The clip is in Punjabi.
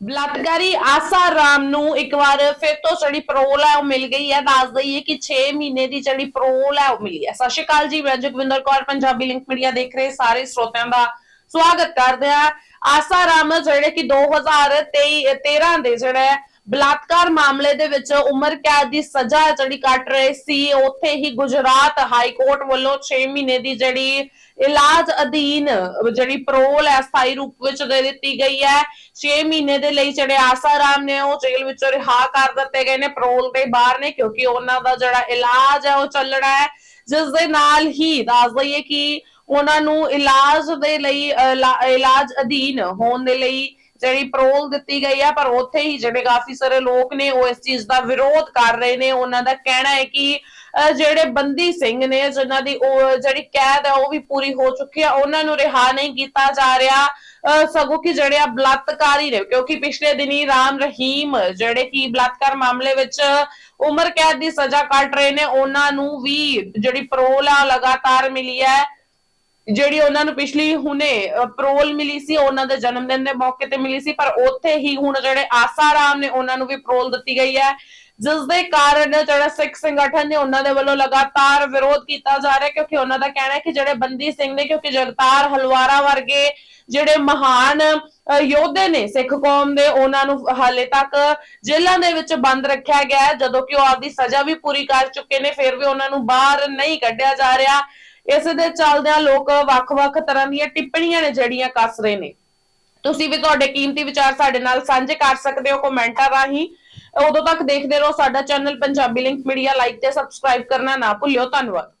ਬਲਾਤਕਾਰੀ ਆਸਾ ਰਾਮ ਨੂੰ ਇੱਕ ਵਾਰ ਫਿਰ ਤੋਂ ਜਿਹੜੀ ਪਰੋਲ ਹੈ ਉਹ ਮਿਲ ਗਈ ਹੈ। ਦੱਸ ਦਈਏ ਕਿ 6 ਮਹੀਨੇ ਦੀ ਜਿਹੜੀ ਪਰੋਲ ਹੈ ਉਹ ਮਿਲੀ ਹੈ। ਸਤਿ ਸ਼੍ਰੀ ਅਕਾਲ ਜੀ, ਮੈਂ ਜਗਵਿੰਦਰ ਕੌਰ, ਪੰਜਾਬੀ ਲਿੰਕ ਮੀਡੀਆ ਦੇਖ ਰਹੇ ਸਾਰੇ ਸਰੋਤਿਆਂ ਦਾ ਸਵਾਗਤ ਕਰਦੇ ਆ ਆਸਾ ਰਾਮ ਜਿਹੜੇ ਕਿ 2023 13 ਦੇ ਜਿਹੜਾ ਬਲਾਤਕਾਰ ਮਾਮਲੇ ਦੇ ਵਿੱਚ ਉਮਰ ਕੈਦ ਦੀ ਸਜ਼ਾ ਜਿਹੜੀ ਕੱਟ ਰਹੇ ਸੀ, ਉੱਥੇ ਹੀ ਗੁਜਰਾਤ ਹਾਈ ਕੋਰਟ ਵੱਲੋਂ 6 ਮਹੀਨੇ ਦੀ ਜਿਹੜੀ ਇਲਾਜ ਅਧੀਨ ਜਿਹੜੀ ਪਰੋਲ ਹੈ, ਸਥਾਈ ਰੂਪ ਵਿੱਚ ਦੇ ਦਿੱਤੀ ਗਈ ਹੈ। 6 ਮਹੀਨੇ ਦੇ ਲਈ ਜਿਹੜੇ ਆਸਾਰਾਮ ਨੇ ਉਹ ਜੇਲ੍ਹ ਵਿੱਚੋਂ ਰਿਹਾ ਕਰ ਦਿੱਤੇ ਗਏ ਨੇ ਪਰੋਲ ਦੇ ਬਾਹਰ ਨੇ, ਕਿਉਂਕਿ ਉਹਨਾਂ ਦਾ ਜਿਹੜਾ ਇਲਾਜ ਹੈ, ਉਹ ਚੱਲਣਾ ਹੈ। ਜਿਸ ਦੇ ਨਾਲ ਹੀ ਦੱਸ ਦਈਏ ਕਿ ਉਹਨਾਂ ਨੂੰ ਇਲਾਜ ਦੇ ਲਈ ਇਲਾ- ਇਲਾਜ ਅਧੀਨ ਹੋਣ ਦੇ ਲਈ ਜਿਹੜੀ ਪਰੋਲ ਦਿੱਤੀ ਗਈ ਹੈ ਪਰ ਉੱਥੇ ਹੀ ਜਿਹੜੇ ਕਾਫੀ ਸਾਰੇ ਲੋਕ ਨੇ, ਉਹ ਇਸ ਚੀਜ਼ ਦਾ ਵਿਰੋਧ ਕਰ ਰਹੇ ਨੇ। ਉਹਨਾਂ ਦਾ ਕਹਿਣਾ ਹੈ ਕਿ ਜਿਹੜੇ ਬੰਦੀ ਸਿੰਘ ਨੇ, ਜਿਨ੍ਹਾਂ ਦੀ ਜਿਹੜੀ ਕੈਦ ਹੈ ਉਹ ਵੀ ਪੂਰੀ ਹੋ ਚੁੱਕੀ ਹੈ ਉਹਨਾਂ ਨੂੰ ਰਿਹਾ ਨਹੀਂ ਕੀਤਾ ਜਾ ਰਿਹਾ। ਸਗੋਂ ਕਿ ਜਿਹੜੇ ਆ ਬਲਾਤਕਾਰੀ ਨੇ, ਕਿਉਂਕਿ ਪਿਛਲੇ ਦਿਨੀ ਰਾਮ ਰਹੀਮ, ਜਿਹੜੇ ਕਿ ਬਲਾਤਕਾਰ ਮਾਮਲੇ ਵਿੱਚ ਉਮਰ ਕੈਦ ਦੀ ਸਜ਼ਾ ਕੱਟ ਰਹੇ ਨੇ, ਉਹਨਾਂ ਨੂੰ ਵੀ ਜਿਹੜੀ ਪਰੋਲ ਆ, ਲਗਾਤਾਰ ਮਿਲੀ ਹੈ। ਜਿਹੜੀ ਉਹਨਾਂ ਨੂੰ ਪਿਛਲੀ ਹੁਣੇ ਪਰੋਲ ਮਿਲੀ ਸੀ, ਉਹਨਾਂ ਦੇ ਜਨਮ ਦਿਨ ਦੇ ਮੌਕੇ ਤੇ ਮਿਲੀ ਸੀ, ਪਰ ਉੱਥੇ ਹੀ ਹੁਣ ਜਿਹੜੇ ਆਸਾ ਨੇ ਉਹਨਾਂ ਨੂੰ ਵੀ ਪਰੋਲ ਦਿੱਤੀ ਗਈ ਹੈ। ਜਿਸ ਦੇ ਕਾਰਨ ਜਿਹੜਾ ਸਿੱਖ ਸੰਗਠਨ ਨੇ ਉਹਨਾਂ ਦੇ ਵੱਲੋਂ ਲਗਾਤਾਰ ਵਿਰੋਧ ਕੀਤਾ ਜਾ ਰਿਹਾ, ਕਿਉਂਕਿ ਉਹਨਾਂ ਦਾ ਕਹਿਣਾ ਹੈ ਕਿ ਜਿਹੜੇ ਬੰਦੀ ਸਿੰਘ ਨੇ, ਕਿਉਂਕਿ ਜਗਤਾਰ ਹਲਵਾਰਾ ਵਰਗੇ ਜਿਹੜੇ ਮਹਾਨ ਯੋਧੇ ਨੇ ਸਿੱਖ ਕੌਮ ਦੇ, ਉਹਨਾਂ ਨੂੰ ਹਾਲੇ ਤੱਕ ਜੇਲ੍ਹਾਂ ਦੇ ਵਿੱਚ ਬੰਦ ਰੱਖਿਆ ਗਿਆ ਹੈ। ਜਦੋਂ ਕਿ ਉਹ ਆਪਦੀ ਸਜ਼ਾ ਵੀ ਪੂਰੀ ਕਰ ਚੁੱਕੇ ਨੇ, ਫਿਰ ਵੀ ਉਹਨਾਂ ਨੂੰ ਬਾਹਰ ਨਹੀਂ ਕੱਢਿਆ ਜਾ ਰਿਹਾ। ਇਸ ਦੇ ਚੱਲਦਿਆਂ ਲੋਕ ਵੱਖ-ਵੱਖ ਤਰ੍ਹਾਂ ਦੀਆਂ ਟਿੱਪਣੀਆਂ ਨੇ ਜਿਹੜੀਆਂ ਕੱਸ ਰਹੇ ਨੇ। ਤੁਸੀਂ ਵੀ ਤੁਹਾਡੇ ਕੀਮਤੀ ਵਿਚਾਰ ਸਾਡੇ ਨਾਲ ਸਾਂਝੇ ਕਰ ਸਕਦੇ ਹੋ ਕਮੈਂਟਾਂ ਰਾਹੀਂ। ਉਦੋਂ ਤੱਕ ਦੇਖਦੇ ਰਹੋ ਸਾਡਾ channel Punjabi link media like ਤੇ ਸਬਸਕ੍ਰਾਈਬ ਕਰਨਾ ਨਾ ਭੁੱਲਿਓ। ਧੰਨਵਾਦ।